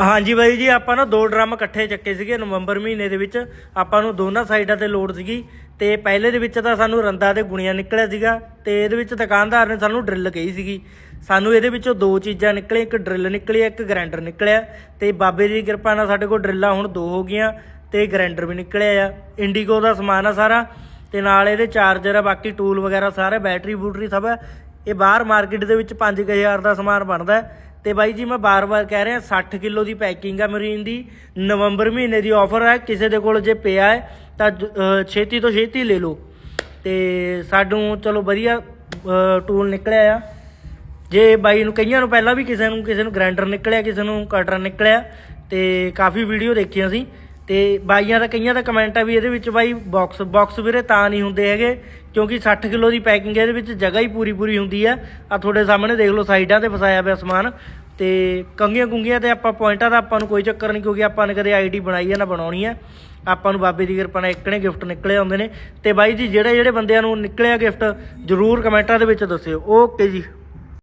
ਹਾਂਜੀ ਬਾਈ ਜੀ, ਆਪਾਂ ਨਾ ਦੋ ਡਰਮ ਇਕੱਠੇ ਚੱਕੇ ਸੀਗੇ ਨਵੰਬਰ ਮਹੀਨੇ ਦੇ ਵਿੱਚ। ਆਪਾਂ ਨੂੰ ਦੋਨਾਂ ਸਾਈਡਾਂ ਤੇ ਲੋਡ ਸੀਗੀ। ਤੇ ਪਹਿਲੇ ਦੇ ਵਿੱਚ ਤਾਂ ਸਾਨੂੰ ਰੰਦਾ ਤੇ ਗੁਣੀਆਂ ਨਿਕਲਿਆ ਸੀਗਾ। ਤੇ ਇਹਦੇ ਵਿੱਚ ਦੁਕਾਨਦਾਰ ਨੇ ਸਾਨੂੰ ਡਰਿੱਲ ਕਹੀ ਸੀਗੀ। ਸਾਨੂੰ ਇਹਦੇ ਵਿੱਚੋਂ ਦੋ ਚੀਜ਼ਾਂ ਨਿਕਲੀਆਂ, ਇੱਕ ਡਰਿੱਲ ਨਿਕਲੀ ਇੱਕ ਗ੍ਰਾਈਂਡਰ ਨਿਕਲਿਆ। ਤੇ ਬਾਬੇ ਦੀ ਕਿਰਪਾ ਨਾਲ ਸਾਡੇ ਕੋਲ ਡਰਿੱਲਾਂ ਹੁਣ ਦੋ ਹੋ ਗਈਆਂ ਤੇ ਗ੍ਰਾਈਂਡਰ ਵੀ ਨਿਕਲਿਆ ਆ। ਇੰਡੀਗੋ ਦਾ ਸਮਾਨ ਆ ਸਾਰਾ ਤੇ ਨਾਲ ਇਹਦੇ ਚਾਰਜਰ ਆ, ਬਾਕੀ ਟੂਲ ਵਗੈਰਾ ਸਾਰੇ, ਬੈਟਰੀ ਬੂਟਰੀ ਸਭ ਹੈ ਇਹ ਬਾਹਰ ਮਾਰਕੀਟ ਦੇ ਵਿੱਚ 5000 ਦਾ ਸਮਾਨ ਬਣਦਾ। ਤੇ ਬਾਈ ਜੀ ਮੈਂ ਬਾਰ-ਬਾਰ ਕਹਿ ਰਿਹਾ 60 ਕਿਲੋ ਦੀ ਪੈਕਿੰਗ ਆ ਮਰੀਨ ਦੀ। ਨਵੰਬਰ ਮਹੀਨੇ ਦੀ ਆਫਰ ਹੈ ਕਿਸੇ ਦੇ ਕੋਲ ਜੇ ਪਿਆ ਹੈ, ਤਾਂ ਛੇਤੀ ਤੋਂ ਛੇਤੀ ਲੈ ਲਓ। ਤੇ ਸਾਨੂੰ ਚਲੋ ਵਧੀਆ ਟੂਲ ਨਿਕਲਿਆ ਆ। ਜੇ ਬਾਈ ਨੂੰ ਕਈਆਂ ਨੂੰ ਪਹਿਲਾਂ ਵੀ ਕਿਸੇ ਨੂੰ ਕਿਸੇ ਨੂੰ ਗ੍ਰਾਈਂਡਰ ਨਿਕਲਿਆ, ਕਿਸੇ ਨੂੰ ਕਟਰ ਨਿਕਲਿਆ, ਤੇ ਕਾਫੀ ਵੀਡੀਓ ਦੇਖੀਆਂ ਸੀ। ਤੇ ਬਾਈਆਂ ਦਾ, ਕਈਆਂ ਦਾ ਕਮੈਂਟ ਆ ਵੀ ਇਹਦੇ ਵਿੱਚ ਬਾਈ ਬਾਕਸ ਬਾਕਸ ਵੀਰੇ ਤਾਂ ਨਹੀਂ ਹੁੰਦੇ ਹੈਗੇ, ਕਿਉਂਕਿ 60 ਕਿਲੋ ਦੀ ਪੈਕਿੰਗ ਹੈ ਇਹਦੇ ਵਿੱਚ ਜਗ੍ਹਾ ਹੀ ਪੂਰੀ ਪੂਰੀ ਹੁੰਦੀ ਆ। ਆ ਤੁਹਾਡੇ ਸਾਹਮਣੇ ਦੇਖ ਲਓ ਸਾਈਡਾਂ ਤੇ ਫਸਾਇਆ ਪਿਆ ਸਮਾਨ, ਤੇ ਕੰਗੀਆਂ ਕੁੰਗੀਆਂ ਤੇ ਆਪਾਂ ਪੁਆਇੰਟਾਂ ਦਾ ਆਪਾਂ ਨੂੰ ਕੋਈ ਚੱਕਰ ਨਹੀਂ, ਕਿਉਂਕਿ ਆਪਾਂ ਨੇ ਕਦੇ ਆਈਡੀ ਬਣਾਈ ਹੈ ਨਾ ਬਣਾਉਣੀ ਹੈ ਆਪਾਂ ਨੂੰ ਬਾਬੇ ਦੀ ਕਿਰਪਾ ਨਾਲ ਇੱਕਣੇ ਗਿਫਟ ਨਿਕਲੇ ਆਉਂਦੇ ਨੇ। ਤੇ ਬਾਈ ਜੀ ਜਿਹੜੇ ਜਿਹੜੇ ਬੰਦਿਆਂ ਨੂੰ ਨਿਕਲਿਆ ਗਿਫਟ ਜਰੂਰ ਕਮੈਂਟਾਂ ਦੇ ਵਿੱਚ ਦੱਸਿਓ। ਓਕੇ ਜੀ।